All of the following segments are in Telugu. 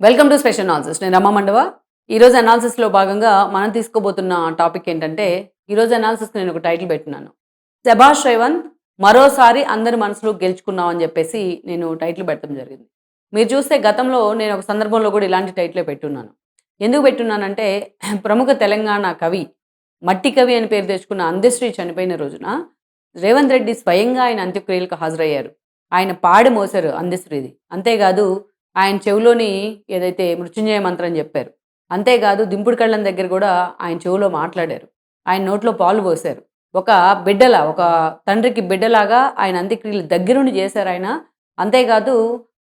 వెల్కమ్ టు స్పెషల్ అనాలిసిస్ నేను రమా మండవ. ఈరోజు అనాలిసిస్లో భాగంగా మనం తీసుకోబోతున్న టాపిక్ ఏంటంటే ఈరోజు అనాలిసిస్కి నేను ఒక టైటిల్ పెట్టున్నాను శభాష్ రేవంత్ మరోసారి అందరి మనసులో గెలుచుకున్నాం అని చెప్పేసి నేను టైటిల్ పెట్టడం జరిగింది. మీరు చూస్తే గతంలో నేను ఒక సందర్భంలో కూడా ఇలాంటి టైటిలే పెట్టున్నాను. ఎందుకు పెట్టున్నానంటే ప్రముఖ తెలంగాణ కవి మట్టి కవి అని పేరు తెచ్చుకున్న అందశ్రీ చనిపోయిన రోజున రేవంత్ రెడ్డి స్వయంగా ఆయన అంత్యక్రియలకు హాజరయ్యారు. ఆయన పాడి మోసారు అందశ్రీది అంతేకాదు ఆయన చెవిలోని ఏదైతే మృత్యుంజయ మంత్రం చెప్పారు. అంతేకాదు దింపుడు కళ్ళం దగ్గర కూడా ఆయన చెవిలో మాట్లాడారు. ఆయన నోట్లో పాలు పోశారు ఒక బిడ్డలా ఒక తండ్రికి బిడ్డలాగా ఆయన అంత్యక్రియలు దగ్గరుండి చేశారు ఆయన. అంతేకాదు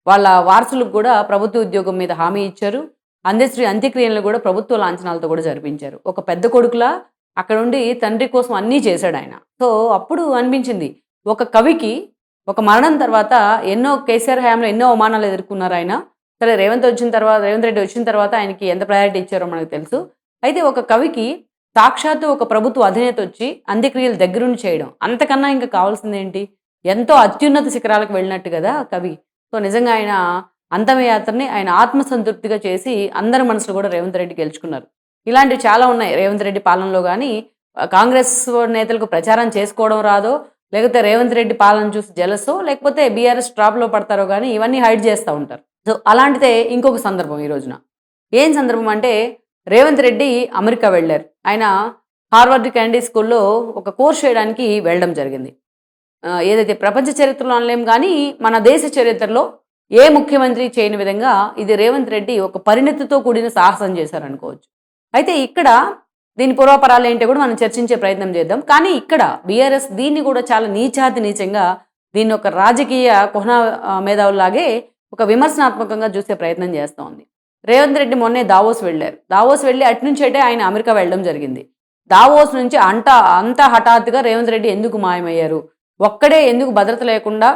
వాళ్ళ వారసులకు కూడా ప్రభుత్వ ఉద్యోగం మీద హామీ ఇచ్చారు. అందశ్రీ అంత్యక్రియలను కూడా ప్రభుత్వ లాంఛనాలతో కూడా జరిపించారు. ఒక పెద్ద కొడుకులా అక్కడ ఉండి తండ్రి కోసం అన్నీ చేశాడు ఆయన. సో అప్పుడు అనిపించింది ఒక కవికి ఒక మరణం తర్వాత ఎన్నో కేసీఆర్ హయాంలో ఎన్నో అవమానాలు ఎదుర్కొన్నారు ఆయన. సరే రేవంత్ వచ్చిన తర్వాత రేవంత్ రెడ్డి వచ్చిన తర్వాత ఆయనకి ఎంత ప్రయారిటీ ఇచ్చారో మనకు తెలుసు. అయితే ఒక కవికి సాక్షాత్తు ఒక ప్రభుత్వ అధినేత వచ్చి అంత్యక్రియలు దగ్గరుండి చేయడం అంతకన్నా ఇంకా కావాల్సింది ఏంటి ఎంతో అత్యున్నత శిఖరాలకు వెళ్ళినట్టు కదా కవి. సో నిజంగా ఆయన అంతమయాత్రని ఆయన ఆత్మసంతృప్తిగా చేసి అందరి మనసులు కూడా రేవంత్ రెడ్డి గెలుచుకున్నారు. ఇలాంటివి చాలా ఉన్నాయి. రేవంత్ రెడ్డి పాలనలో కానీ కాంగ్రెస్ నేతలకు ప్రచారం చేసుకోవడం రాదో లేకపోతే రేవంత్ రెడ్డి పాలన చూసి జలసో లేకపోతే బీఆర్ఎస్ ట్రాప్లో పడతారో కానీ ఇవన్నీ హైడ్ చేస్తూ ఉంటారు. సో అలాంటిదే ఇంకొక సందర్భం ఈ రోజున. ఏం సందర్భం అంటే రేవంత్ రెడ్డి అమెరికా వెళ్ళారు. ఆయన హార్వర్డ్ క్యాండీ స్కూల్లో ఒక కోర్స్ చేయడానికి వెళ్ళడం జరిగింది. ఏదైతే ప్రపంచ చరిత్రలో అనలేం కానీ మన దేశ చరిత్రలో ఏ ముఖ్యమంత్రి చేయని విధంగా ఇది రేవంత్ రెడ్డి ఒక పరిణతితో కూడిన సాహసం చేశారనుకోవచ్చు. అయితే ఇక్కడ దీని పూర్వపరాలు ఏంటో కూడా మనం చర్చించే ప్రయత్నం చేద్దాం. కానీ ఇక్కడ బీఆర్ఎస్ దీన్ని కూడా చాలా నీచాతి నీచంగా దీన్ని ఒక రాజకీయ కుహనా మేధావులాగే ఒక విమర్శనాత్మకంగా చూసే ప్రయత్నం చేస్తూ ఉంది రేవంత్ రెడ్డి మొన్నే దావోస్ వెళ్ళారు. దావోస్ వెళ్ళి అటు నుంచి అయితే ఆయన అమెరికా వెళ్ళడం జరిగింది. దావోస్ నుంచి అంట అంత హఠాత్తుగా రేవంత్ రెడ్డి ఎందుకు మాయమయ్యారు? ఒక్కడే ఎందుకు భద్రత లేకుండా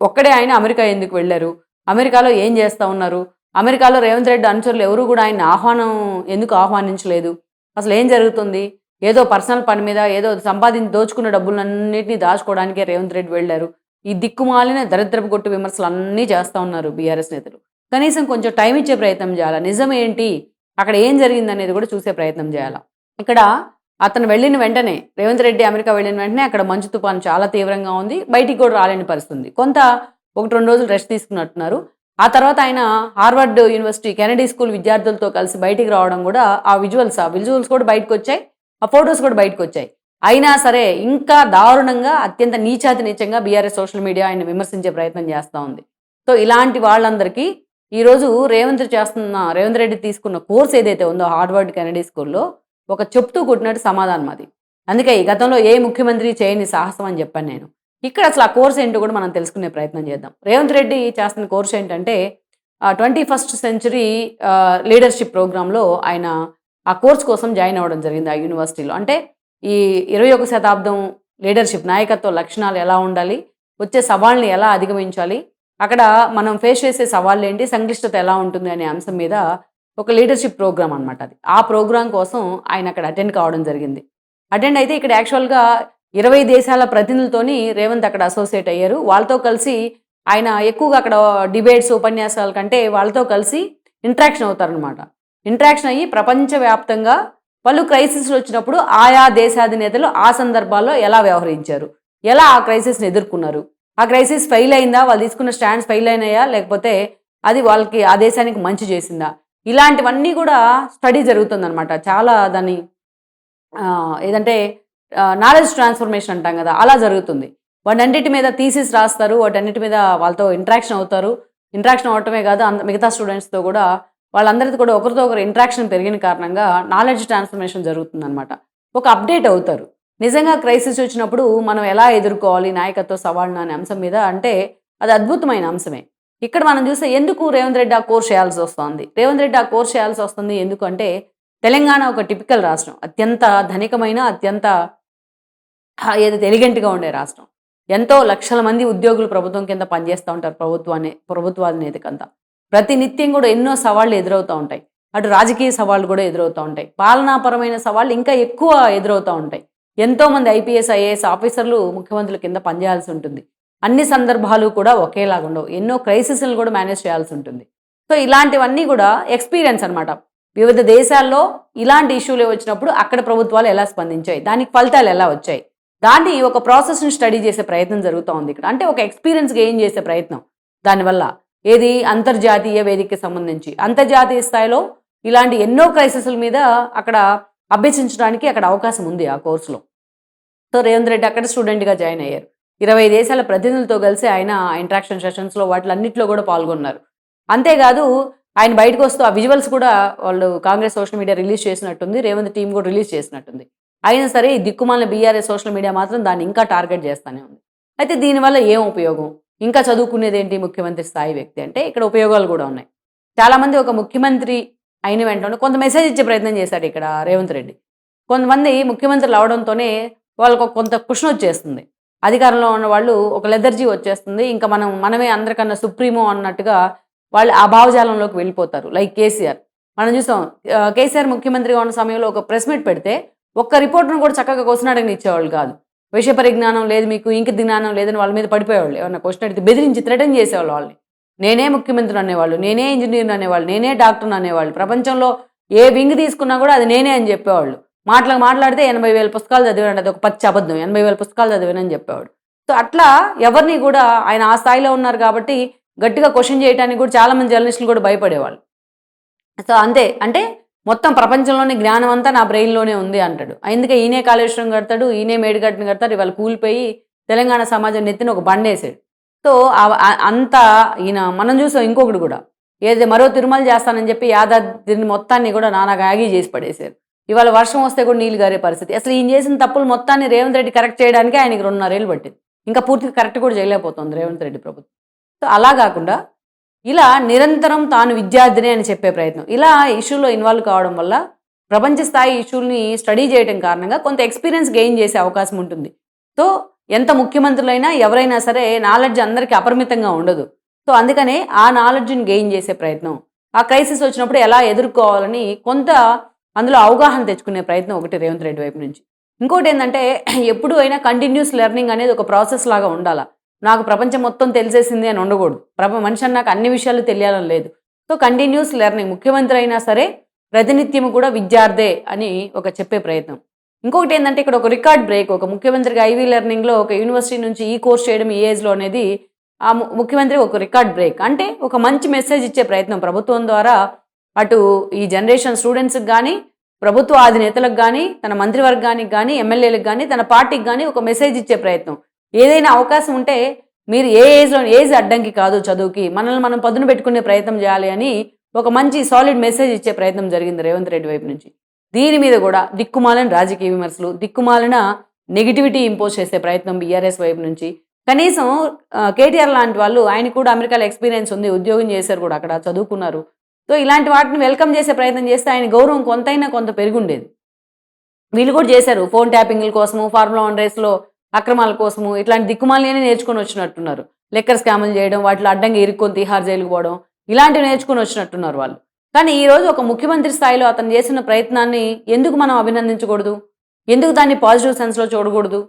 ఒక్కడే ఆయన అమెరికా ఎందుకు వెళ్ళారు? అమెరికాలో ఏం చేస్తూ ఉన్నారు? అమెరికాలో రేవంత్ రెడ్డి అనుచరులు ఎవరు కూడా ఆయన ఆహ్వానం ఎందుకు ఆహ్వానించలేదు? అసలు ఏం జరుగుతుంది? ఏదో పర్సనల్ పని మీద ఏదో సంపాదించి దోచుకున్న డబ్బులన్నింటినీ దాచుకోవడానికే రేవంత్ రెడ్డి వెళ్ళారు. ఈ దిక్కుమాలిన దరిద్రపు కొట్టు విమర్శలు అన్నీ చేస్తూ ఉన్నారు బీఆర్ఎస్ నేతలు. కనీసం కొంచెం టైం ఇచ్చే ప్రయత్నం చేయాలి? నిజం ఏంటి అక్కడ ఏం జరిగింది అనేది కూడా చూసే ప్రయత్నం చేయాలి? ఇక్కడ అతను వెళ్ళిన వెంటనే రేవంత్ రెడ్డి అమెరికా వెళ్ళిన వెంటనే అక్కడ మంచు తుఫాను చాలా తీవ్రంగా ఉంది. బయటికి కూడా రాలేని పరిస్థితి కొంత ఒకటి రెండు రోజులు రెస్ట్ తీసుకున్నట్టున్నారు. ఆ తర్వాత ఆయన హార్వర్డ్ యూనివర్సిటీ కెనడీ స్కూల్ విద్యార్థులతో కలిసి బయటికి రావడం కూడా ఆ విజువల్స్ ఆ విజువల్స్ కూడా బయటకు వచ్చాయి ఆ ఫొటోస్ కూడా బయటకు వచ్చాయి అయినా సరే ఇంకా దారుణంగా అత్యంత నీచాతి నీచంగా బీఆర్ఎస్ సోషల్ మీడియా ఆయన విమర్శించే ప్రయత్నం చేస్తూ ఉంది. సో ఇలాంటి వాళ్ళందరికీ ఈరోజు రేవంత్ చేస్తున్న రేవంత్ రెడ్డి తీసుకున్న కోర్స్ ఏదైతే ఉందో హార్వర్డ్ కెనడీ స్కూల్లో ఒక చెప్తూ కొట్టినట్టు సమాధానం అది. అందుకే ఈ గతంలో ఏ ముఖ్యమంత్రి చేయని సాహసం అని చెప్పాను నేను. ఇక్కడ అసలు ఆ కోర్స్ ఏంటో కూడా మనం తెలుసుకునే ప్రయత్నం చేద్దాం. రేవంత్ రెడ్డి చేస్తున్న కోర్స్ ఏంటంటే ట్వంటీ ఫస్ట్ సెంచరీ లీడర్షిప్ ప్రోగ్రాంలో ఆయన ఆ కోర్స్ కోసం జాయిన్ అవ్వడం జరిగింది ఆ యూనివర్సిటీలో. అంటే ఈ ఇరవై ఒక శతాబ్దం లీడర్షిప్ నాయకత్వ లక్షణాలు ఎలా ఉండాలి వచ్చే సవాళ్ళని ఎలా అధిగమించాలి అక్కడ మనం ఫేస్ చేసే సవాళ్ళు ఏంటి సంక్లిష్టత ఎలా ఉంటుంది అనే అంశం మీద ఒక లీడర్షిప్ ప్రోగ్రామ్ అనమాట అది. ఆ ప్రోగ్రాం కోసం ఆయన అక్కడ అటెండ్ కావడం జరిగింది. అటెండ్ అయితే ఇక్కడ యాక్చువల్గా ఇరవై దేశాల ప్రతినిధులతోని రేవంత్ అక్కడ అసోసియేట్ అయ్యారు. వాళ్ళతో కలిసి ఆయన ఎక్కువగా అక్కడ డిబేట్స్ ఉపన్యాసాల కంటే వాళ్ళతో కలిసి ఇంట్రాక్షన్ అవుతారనమాట ఇంట్రాక్షన్ అయ్యి ప్రపంచవ్యాప్తంగా పలు క్రైసిస్లు వచ్చినప్పుడు ఆయా దేశాధినేతలు ఆ సందర్భాల్లో ఎలా వ్యవహరించారు? ఎలా ఆ క్రైసిస్ని ఎదుర్కొన్నారు? ఆ క్రైసిస్ ఫెయిల్ అయిందా? వాళ్ళు తీసుకున్న స్టాండ్స్ ఫెయిల్ అయినాయా? లేకపోతే అది వాళ్ళకి ఆ దేశానికి మంచి చేసిందా? ఇలాంటివన్నీ కూడా స్టడీ జరుగుతుందన్నమాట. చాలా దాన్ని ఏదంటే నాలెడ్జ్ ట్రాన్స్ఫర్మేషన్ అంటాం కదా అలా జరుగుతుంది. వాటన్నిటి మీద థీసిస్ రాస్తారు వాటన్నిటి మీద వాళ్ళతో ఇంట్రాక్షన్ అవుతారు. ఇంట్రాక్షన్ అవటమే కాదు అంద- మిగతా స్టూడెంట్స్తో కూడా వాళ్ళందరితో కూడా ఒకరితో ఒకరు ఇంట్రాక్షన్ పెరిగిన కారణంగా నాలెడ్జ్ ట్రాన్స్ఫర్మేషన్ జరుగుతుంది అనమాట ఒక అప్డేట్ అవుతారు. నిజంగా క్రైసిస్ వచ్చినప్పుడు మనం ఎలా ఎదుర్కోవాలి నాయకత్వ సవాళ్ళను అనే అంశం మీద అంటే అది అద్భుతమైన అంశమే. ఇక్కడ మనం చూస్తే ఎందుకు రేవంత్ రెడ్డి ఆ కోర్స్ చేయాల్సి వస్తుంది? రేవంత్ రెడ్డి ఆ కోర్స్ చేయాల్సి వస్తుంది ఎందుకంటే తెలంగాణ ఒక టిపికల్ రాష్ట్రం. అత్యంత ధనికమైన అత్యంత ఏదైతే ఎలిగెంట్గా ఉండే రాష్ట్రం. ఎంతో లక్షల మంది ఉద్యోగులు ప్రభుత్వం కింద పనిచేస్తూ ఉంటారు ప్రభుత్వాన్ని ప్రభుత్వాధినేతకంతా ప్రతి నిత్యం కూడా ఎన్నో సవాళ్ళు ఎదురవుతూ ఉంటాయి. అటు రాజకీయ సవాళ్ళు కూడా ఎదురవుతూ ఉంటాయి. పాలనాపరమైన సవాళ్ళు ఇంకా ఎక్కువ ఎదురవుతూ ఉంటాయి. ఎంతో మంది ఐపీఎస్ ఐఏఎస్ ఆఫీసర్లు ముఖ్యమంత్రుల కింద పనిచేయాల్సి ఉంటుంది. అన్ని సందర్భాలు కూడా ఒకేలాగా ఉండవు. ఎన్నో క్రైసిస్లను కూడా మేనేజ్ చేయాల్సి ఉంటుంది. సో ఇలాంటివన్నీ కూడా ఎక్స్పీరియన్స్ అన్నమాట. వివిధ దేశాల్లో ఇలాంటి ఇష్యూలు వచ్చినప్పుడు అక్కడ ప్రభుత్వాలు ఎలా స్పందించాయి? దానికి ఫలితాలు ఎలా వచ్చాయి? దాన్ని ఒక ప్రాసెస్ని స్టడీ చేసే ప్రయత్నం జరుగుతూ ఉంది ఇక్కడ. అంటే ఒక ఎక్స్పీరియన్స్ గెయిన్ చేసే ప్రయత్నం. దానివల్ల ఏది? అంతర్జాతీయ వేదికకి సంబంధించి. అంతర్జాతీయ స్థాయిలో ఇలాంటి ఎన్నో క్రైసిస్ల మీద అక్కడ అభ్యసించడానికి అక్కడ అవకాశం ఉంది ఆ కోర్సులో సో రేవంత్ రెడ్డి అక్కడ స్టూడెంట్గా జాయిన్ అయ్యారు. ఇరవై దేశాల ప్రతినిధులతో కలిసి ఆయన ఇంట్రాక్షన్ సెషన్స్లో వాటిలన్నింటిలో కూడా పాల్గొన్నారు. అంతేకాదు ఆయన బయటకు వస్తూ ఆ విజువల్స్ కూడా వాళ్ళు కాంగ్రెస్ సోషల్ మీడియా రిలీజ్ చేసినట్టుంది. రేవంత్ టీం కూడా రిలీజ్ చేసినట్టుంది. అయినా సరే ఈ దిక్కుమాలిన బీఆర్ఎస్ సోషల్ మీడియా మాత్రం దాన్ని ఇంకా టార్గెట్ చేస్తూనే ఉంది. అయితే దీనివల్ల ఏం ఉపయోగం? ఇంకా చదువుకునేది ఏంటి ముఖ్యమంత్రి స్థాయి వ్యక్తి అంటే ఇక్కడ ఉపయోగాలు కూడా ఉన్నాయి. చాలామంది ఒక ముఖ్యమంత్రి అయిన వెంటనే కొంత మెసేజ్ ఇచ్చే ప్రయత్నం చేశాడు ఇక్కడ రేవంత్ రెడ్డి. కొంతమంది ముఖ్యమంత్రులు అవడంతోనే వాళ్ళకు కొంత కుషన్ వచ్చేస్తుంది. అధికారంలో ఉన్న వాళ్ళు ఒక లెదర్జీ వచ్చేస్తుంది. ఇంకా మనం మనమే అందరికన్నా సుప్రీమో అన్నట్టుగా వాళ్ళు ఆ భావజాలంలోకి వెళ్ళిపోతారు. Like KCR. మనం చూసాం కేసీఆర్ ముఖ్యమంత్రిగా ఉన్న సమయంలో ఒక ప్రెస్ మీట్ పెడితే ఒక్క రిపోర్ట్ను కూడా చక్కగా క్వశ్చన్ అడగని ఇచ్చేవాళ్ళు కాదు. విషయ పరిజ్ఞానం లేదు మీకు ఇంక జ్ఞానం లేదని వాళ్ళ మీద పడిపోయేవాళ్ళు. ఏమన్నా క్వశ్చన్ అడిగితే బెదిరించి థ్రెటన్ చేసేవాళ్ళు వాళ్ళని. నేనే ముఖ్యమంత్రి అనేవాళ్ళు నేనే ఇంజనీర్ అనేవాళ్ళు నేనే డాక్టర్ అనేవాళ్ళు. ప్రపంచంలో ఏ వింగ్ తీసుకున్నా కూడా అది నేనే అని చెప్పేవాళ్ళు. మాటలకు మాట్లాడితే ఎనభై వేల పుస్తకాలు చదివాడు అది ఒక పచ్చి అబద్ధం. ఎనభై వేల పుస్తకాలు చదివానని చెప్పేవాడు. సో అట్లా ఎవరిని కూడా ఆయన ఆ స్థాయిలో ఉన్నారు కాబట్టి గట్టిగా క్వశ్చన్ చేయడానికి కూడా చాలా మంది జర్నలిస్టులు కూడా భయపడేవాళ్ళు. సో అంతే. అంటే మొత్తం ప్రపంచంలోని జ్ఞానం అంతా నా బ్రెయిన్లోనే ఉంది అంటాడు. అందుకే ఈయనే కాళేశ్వరం కడతాడు ఈయనే మేడిగట్టును కడతాడు ఇవాళ కూలిపోయి తెలంగాణ సమాజం నెత్తిన ఒక బండేసాడు. సో అంతా అంత ఈయన మనం చూసాం ఇంకొకటి కూడా. ఏదో మరో తిరుమల చేస్తానని చెప్పి యాదాద్రిని మొత్తాన్ని కూడా నానా ఆగి చేసి పడేశారు. ఇవాళ వర్షం వస్తే కూడా నీళ్ళు గారే పరిస్థితి. అసలు ఈయన చేసిన తప్పులు మొత్తాన్ని రేవంత్ రెడ్డి కరెక్ట్ చేయడానికి ఆయనకి రెండున్నరేళ్ళు పట్టింది. ఇంకా పూర్తిగా కరెక్ట్ కూడా చేయలేకపోతుంది రేవంత్ రెడ్డి ప్రభుత్వం. సో అలా కాకుండా ఇలా నిరంతరం తాను విద్యార్థిని అని చెప్పే ప్రయత్నం. ఇలా ఇష్యూలో ఇన్వాల్వ్ కావడం వల్ల ప్రపంచ స్థాయి ఇష్యూల్ని స్టడీ చేయడం కారణంగా కొంత ఎక్స్పీరియన్స్ గెయిన్ చేసే అవకాశం ఉంటుంది. సో ఎంత ముఖ్యమంత్రులైనా ఎవరైనా సరే నాలెడ్జ్ అందరికీ అపరిమితంగా ఉండదు. సో అందుకనే ఆ నాలెడ్జ్ని గెయిన్ చేసే ప్రయత్నం. ఆ క్రైసిస్ వచ్చినప్పుడు ఎలా ఎదుర్కోవాలని కొంత అందులో అవగాహన తెచ్చుకునే ప్రయత్నం ఒకటి రేవంత్ రెడ్డి వైపు నుంచి. ఇంకోటి ఏంటంటే ఎప్పుడు అయినా కంటిన్యూస్ లెర్నింగ్ అనేది ఒక ప్రాసెస్ లాగా ఉండాలా? నాకు ప్రపంచం మొత్తం తెలిసేసింది అని ఉండకూడదు. ప్రప మనిషి నాకు అన్ని విషయాలు తెలియాలని లేదు. సో కంటిన్యూస్ లెర్నింగ్ ముఖ్యమంత్రి అయినా సరే ప్రతినిత్యం కూడా విద్యార్థే అని ఒక చెప్పే ప్రయత్నం. ఇంకొకటి ఏంటంటే ఇక్కడ ఒక రికార్డ్ బ్రేక్ ఒక ముఖ్యమంత్రికి ఐవీ లెర్నింగ్లో ఒక యూనివర్సిటీ నుంచి ఈ కోర్స్ చేయడం ఈ ఏజ్లో అనేది ఆ ము- ముఖ్యమంత్రి ఒక రికార్డ్ బ్రేక్ అంటే ఒక మంచి మెసేజ్ ఇచ్చే ప్రయత్నం ప్రభుత్వం ద్వారా అటు ఈ జనరేషన్ స్టూడెంట్స్కి కానీ ప్రభుత్వ అధినేతలకు కానీ తన మంత్రివర్గానికి కానీ ఎమ్మెల్యేలకు కానీ తన పార్టీకి కానీ ఒక మెసేజ్ ఇచ్చే ప్రయత్నం. ఏదైనా అవకాశం ఉంటే మీరు ఏ ఏజ్లో ఏజ్ అడ్డంకి కాదు చదువుకి. మనల్ని మనం పదును పెట్టుకునే ప్రయత్నం చేయాలి అని ఒక మంచి సాలిడ్ మెసేజ్ ఇచ్చే ప్రయత్నం జరిగింది రేవంత్ రెడ్డి వైపు నుంచి. దీని మీద కూడా దిక్కుమాలిన రాజకీయ విమర్శలు దిక్కుమాలిన నెగిటివిటీ ఇంపోజ్ చేసే ప్రయత్నం బీఆర్ఎస్ వైపు నుంచి. కనీసం కేటీఆర్ లాంటి వాళ్ళు ఆయన కూడా అమెరికాలో ఎక్స్పీరియన్స్ ఉంది ఉద్యోగం చేశారు కూడా అక్కడ చదువుకున్నారు. సో ఇలాంటి వాటిని వెల్కమ్ చేసే ప్రయత్నం చేస్తే ఆయన గౌరవం కొంతైనా కొంత పెరుగుండేది. వీళ్ళు కూడా చేశారు ఫోన్ ట్యాపింగ్ల కోసము ఫార్ములా వన్ రేస్లో అక్రమాల కోసము ఇట్లాంటి దిక్కుమాలని నేర్చుకొని వచ్చినట్టున్నారు. లెక్కర్ స్కాములు చేయడం వాటిలో అడ్డంగా ఇరుక్కొని తిహార్ జైలుకు పోవడం ఇలాంటివి నేర్చుకొని వచ్చినట్టున్నారు వాళ్ళు. కానీ ఈ రోజు ఒక ముఖ్యమంత్రి స్థాయిలో అతను చేసిన ప్రయత్నాన్ని ఎందుకు మనం అభినందించకూడదు? ఎందుకు దాన్ని పాజిటివ్ సెన్స్లో చూడకూడదు?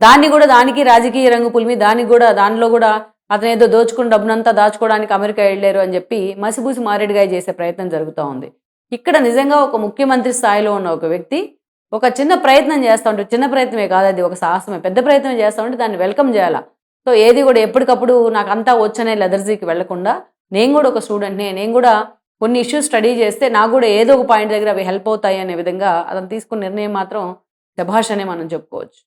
దాన్ని కూడా దానికి రాజకీయ రంగు పులిమి దానికి కూడా దానిలో కూడా అతను ఏదో దోచుకుని డబ్బునంతా దాచుకోవడానికి అమెరికా వెళ్ళారు అని చెప్పి మసిబూసి మారేడుగా చేసే ప్రయత్నం జరుగుతూ ఉంది. ఇక్కడ నిజంగా ఒక ముఖ్యమంత్రి స్థాయిలో ఉన్న ఒక వ్యక్తి ఒక చిన్న ప్రయత్నం చేస్తూ ఉంటే చిన్న ప్రయత్నమే కాదు అది ఒక సాహసమే. పెద్ద ప్రయత్నం చేస్తూ ఉంటే దాన్ని వెల్కమ్ చేయాలా? సో ఏది కూడా ఎప్పటికప్పుడు నాకు అంతా వచ్చనే లెదర్జీకి వెళ్ళకుండా నేను కూడా ఒక స్టూడెంట్నే నేను కూడా కొన్ని ఇష్యూస్ స్టడీ చేస్తే నాకు కూడా ఏదో ఒక పాయింట్ దగ్గర అవి హెల్ప్ అవుతాయి అనే విధంగా అతను తీసుకున్న నిర్ణయం మాత్రం శభాష్ అనే మనం చెప్పుకోవచ్చు.